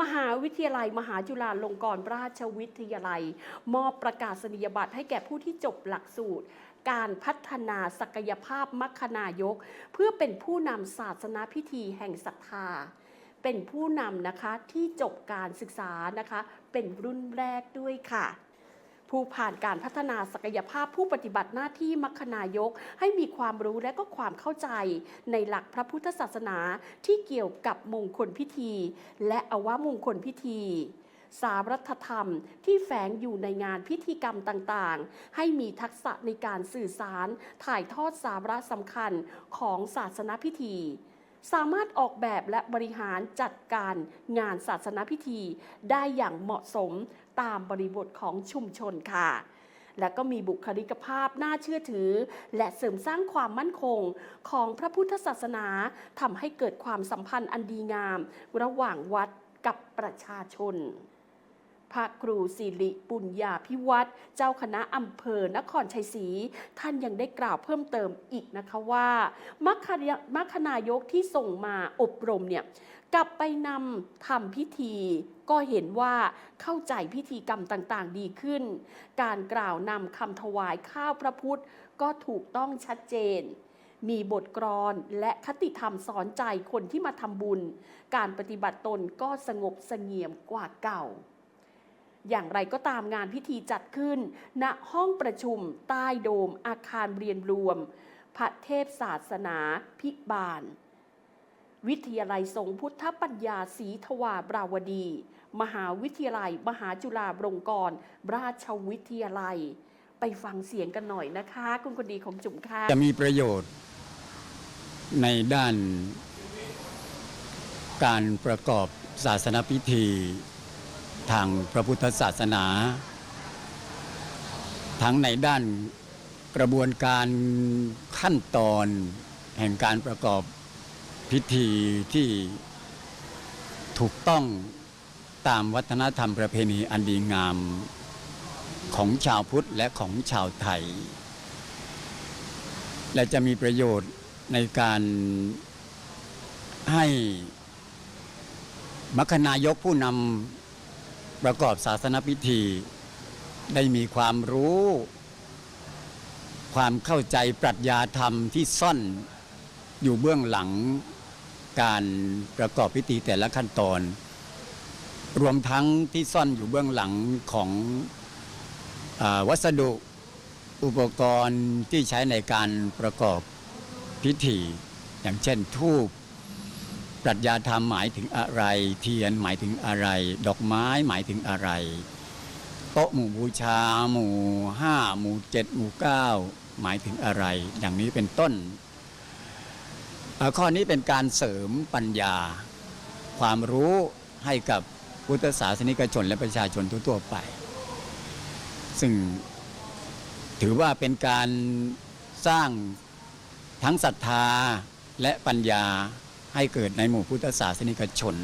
มหาวิทยาลัย มหาจุฬาลงกรณราชวิทยาลัย มอบประกาศนียบัตรให้แก่ผู้ที่จบหลักสูตร การพัฒนาศักยภาพมัคคนายก เพื่อเป็นผู้นำศาสนาพิธีแห่งศรัทธา เป็นผู้นำนะคะที่จบการศึกษานะคะ เป็นรุ่นแรกด้วยค่ะ ผู้ผ่านการพัฒนาศักยภาพผู้ปฏิบัติหน้าที่มัคคนายก ให้มีความรู้และก็ความเข้าใจ ในหลักพระพุทธศาสนาที่เกี่ยวกับมงคลพิธี และอวมงคลพิธีสารัตธรรมที่แฝงอยู่ในงานพิธีกรรมต่างๆ ให้มีทักษะในการสื่อสาร ถ่ายทอดสาระสำคัญของศาสนพิธี สามารถออกแบบและบริหารจัดการงานศาสนพิธี ได้อย่างเหมาะสมตามบริบทของชุมชนค่ะ และก็มีบุคลิกภาพน่าเชื่อถือ และเสริมสร้างความมั่นคงของพระพุทธศาสนาทำให้เกิดความสัมพันธ์อันดีงาม ระหว่างวัดกับประชาชน พระครูสิริปุญญาพิวัตรเจ้าคณะอำเภอนครชัยศรีท่านยังได้กล่าวเพิ่มเติมอีกนะคะว่า มัคคคคนายกที่ส่งมาอบรมเนี่ยกลับไปนำทำพิธีก็เห็นว่าเข้าใจพิธีกรรมต่างๆดีขึ้น การกล่าวนำคำถวายข้าวพระพุทธก็ถูกต้องชัดเจน มีบทกรอนและคติธรรมสอนใจคนที่มาทำบุญ การปฏิบัติตนก็สงบสงี่ยมกว่าเก่า อย่างไรก็ตามงานพิธีจัดขึ้น ณห้องประชุมใต้โดมอาคารเรียนรวม พระเทพศาสนาพิบาล วิทยาลัยสงพุทธปัญญาศรีทวาบราวดี มหาวิทยาลัย มหาจุฬาลงกรณราชวิทยาลัย ไปฟังเสียงกันหน่อยนะคะ คุณคนดีของจุ๋มค่ะจะมีประโยชน์ในด้านการประกอบศาสนพิธี ทางพระพุทธศาสนา ทั้งในด้านกระบวนการขั้นตอนแห่งการประกอบพิธีที่ถูกต้องตามวัฒนธรรมประเพณีอันดีงามของชาวพุทธและของชาวไทย และจะมีประโยชน์ในการให้มัคคนายกผู้นำ ประกอบศาสนพิธี ได้มีความรู้ ความเข้าใจปรัชญาธรรมที่ซ่อนอยู่เบื้องหลังการประกอบพิธีแต่ละขั้นตอน รวมทั้งที่ซ่อนอยู่เบื้องหลังของอวัสดุอุปกรณ์ที่ใช้ในการประกอบพิธี อย่างเช่นทูป ปรัชญาธรรมหมายถึงอะไร เทียนหมายถึงอะไร ดอกไม้หมายถึงอะไรโต๊ะหมู่บูชาหมู่ห้าหมู่เจ็ดหมู่เก้าหมายถึงอะไร อย่างนี้เป็นต้น ข้อนี้เป็นการเสริมปัญญา ความรู้ให้กับพุทธศาสนิกชนและประชาชนทั่วๆไป ซึ่งถือว่าเป็นการสร้างทั้งศรัทธาและปัญญา ให้เกิดในหมู่พุทธศาสนิกชน